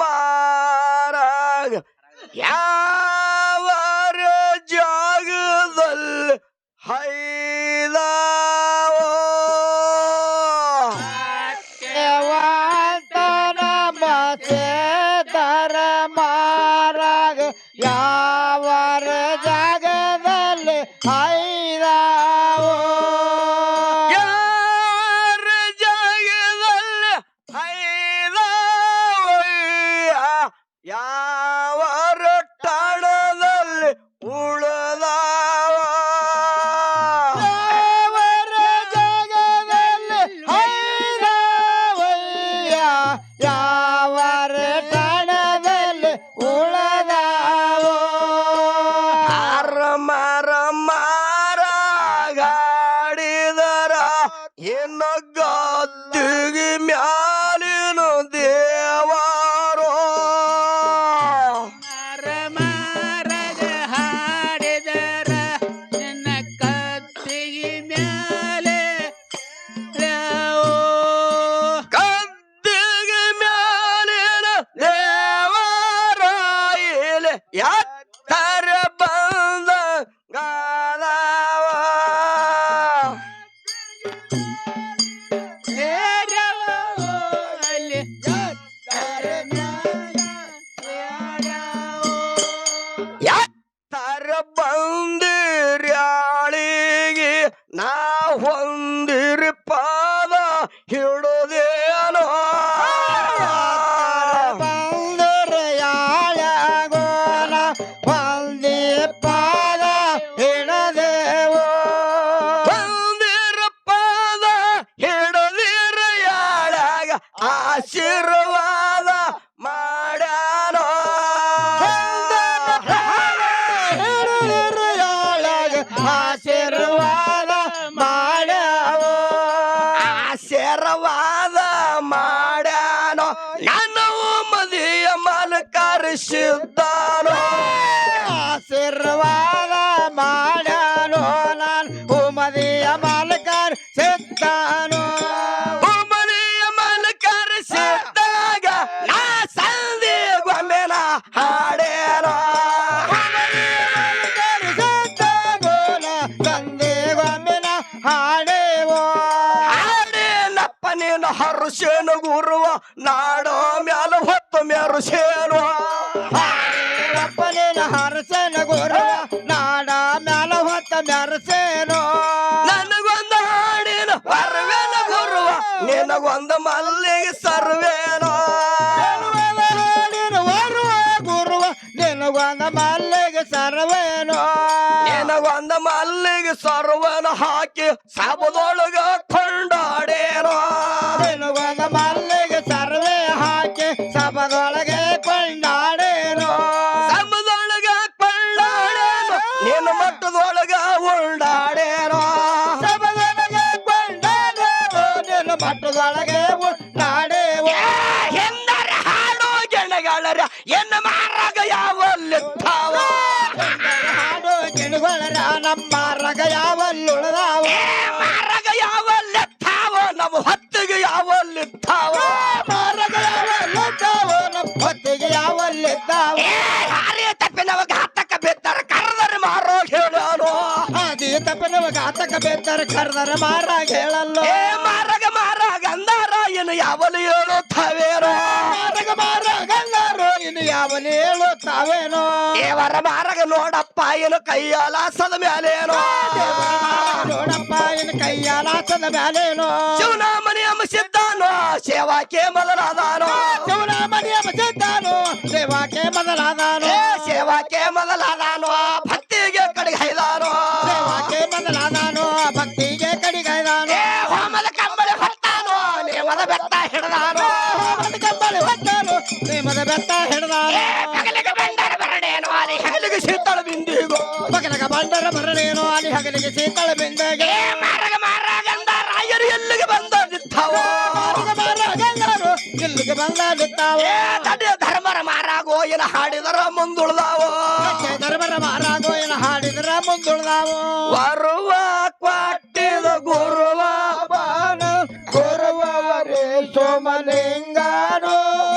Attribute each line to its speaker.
Speaker 1: ಮಾರಾಗ ಯಾವರ Yeah. ಯಾತ್ತರ ಬಂದ ಗಾಲಾವ
Speaker 2: ಯಾರ
Speaker 1: ಬಂದ ಬಂದಿರ್ಯಾಳಿಗೆ ನಾ ಹಿಡದಿರ ಯಾಳಾಗ ಆಶೀರ್ವಾದ ಮಾಡ್ಯಾನೋ
Speaker 3: ಹಿಡಿದಿರ ಯಾಳಗ ಆಶೀರ್ವಾದ ಮಾಡ್ಯಾವೋ
Speaker 1: ಆಶೀರ್ವಾದ ಮಾಡ್ಯಾನೋ ನನ್ನ ಮದಿಯ ಮನ ಕರೆಸಿದ್ದಾನೋ
Speaker 3: ಆಶೀರ್ವಾದ ಸಿದ್ದಾನೋ
Speaker 1: ಮನೆಯ ಮನ ಕರೆಸಿದ್ದಾಗ ನಾ ಸಂದಿ ಗೊಂಬೆನ ಹಾಡೇನೋ.
Speaker 3: ತಂದೆಗೊಮ್ಮಿನ ಹಾಡೇವೋ.
Speaker 1: ಹಾಡೇನಪ್ಪ ನೀನು ಹರುಷೇನು ಗುರುವ ನಾಡೋ ಮ್ಯಾಲ ಹೊತ್ತು ಮೆರುಷೇನು
Speaker 3: ಅಪ್ಪನಿನ ಹರಸನ ಗುರು ನಾಡ ಮ್ಯಾಲ ಹೊತ್ತ ಮೆರಸೇನೋ
Speaker 1: ನಿನಗೊಂದು ಮಲ್ಲಿಗೆ ಸರ್ವೇನೋ?
Speaker 3: ಗುರುವ ನಿನಗೊಂದ ಮಲ್ಲಿಗೆ ಸರ್ವೇನೋ?
Speaker 1: ನಿನಗೊಂದ ಮಲ್ಲಿಗೆ ಸರ್ವನ ಹಾಕಿ ಸಬದೊಳಗ ಕೊಂಡಾಡೇನೋ ಮಟ್ಟದೊಳಗೆ
Speaker 3: ನಾಡೇವೋ
Speaker 1: ಎಂದರೆ ಹಾಡೋ ಗೆಣಗಳರ ಎನ್ನ ಮಾರಾಗ ಯಾವಲ್ಲಿದ್ದಾವ
Speaker 3: ಹಾಡು ಗಿಣಗೊಳರ ನಮ್ಮ ರಗ ಯಾವಲ್ಲುಳದಾವ
Speaker 1: ಮಾರಗ ಮಾರಾಗ ಯಾವಲ್ಲಿದ್ದಾವ ನಮ್ಮ ಹೊತ್ತಿಗೆ ಯಾವಲ್ಲಿದ್ದಾವ
Speaker 3: ಮಾರಗ ಯಾವಲ್ಲಿದ್ದಾವ ನಮ್ಮ ಹೊತ್ತಿಗೆ ಯಾವಲ್ಲಿದ್ದಾವ
Speaker 1: ಏ ಹಾರಿ ತಪ್ಪಿನವ ಘಾತಕ ಬಿದ್ದರೆ ಕರೆದರೆ ಮಾರೋ ಹೇಳೋನು.
Speaker 3: ಆದಿ ತಪ್ಪನವ ಘಾತಕ ಬೇತರ ಕರ್ದರ ಮಾರ ಹೇಳಲ್ಲೋ.
Speaker 1: ಏ ಮಾರಾಗ ಯಾವನು ಯಾವಲು ಹೇಳುತ್ತವೇನೋ?
Speaker 3: ಮಾರಗ ಮಾರ ಗಂಗಾರು ಇನ್ನು ಯಾವನು ತಾವೇನೋ
Speaker 1: ದೇವರ ಮಾರಗ ನೋಡಪ್ಪ ಏನು ಕೈಯಾಲಾಸದ ಮ್ಯಾಲೇನೋ?
Speaker 3: ನೋಡಪ್ಪ ಏನು ಕೈಯಾಲಾಸದ ಮೇಲೇನೋ ಮ್ಯಾಲೇನೋ?
Speaker 1: ಶಿವನ ಮನೆ ಅಂಬಿಸಿದ್ದಾನೋ ಸೇವಾಕೆ ಮೊದಲಾದಾನೋ?
Speaker 3: ಶಿವನ ಮನೆಯ ಮಸಿದ್ದಾನು ಸೇವಾಕೆ ಮೊದಲಾದಾನೋ?
Speaker 1: ಸೇವಾಕೆ ಮೊದಲಾದಾನೋ? ಕಂಬಳಿ ಹೊತ್ತಾನು ಪ್ರೇಮದ ಬೆತ್ತ ಹಿಡ್ದಾನು ಹಗಲಿಗೆ ಬಂದರ ಬರಡೇನೋ ಅಲ್ಲಿ ಹಗಲಿಗೆ ಶೀತಳ ಬಿಂದಿಗೋ.
Speaker 3: ಬಗಲಗ ಬಂದರ ಬರಲೇನು ಅಲ್ಲಿ ಹಗಲಿಗೆ ಶೀತಳ ಬಿಂದಗೆ.
Speaker 1: ಮಾರಗ ಮಾರಾಗಂದ ರಾಯರು ಎಲ್ಲಿಗೆ ಬಂದ ನಿಂತಾವೋ?
Speaker 3: ಮಾರಗ ಮಾರಾಗಂದರು ಎಲ್ಲಿಗೆ ಬಂದ
Speaker 1: ತಡೆ ಧರ್ಮರ ಮಾರಾಗೋ ಏನ ಹಾಡಿದರ ಮುಂದುಳ್ದಾವೋ?
Speaker 3: ಧರ್ಮರ ಮಾರಾಗೋ ಏನ ಹಾಡಿದರ ಮುಂದುಳ್ದಾವು?
Speaker 1: ವಾರ I'm a Mandingano.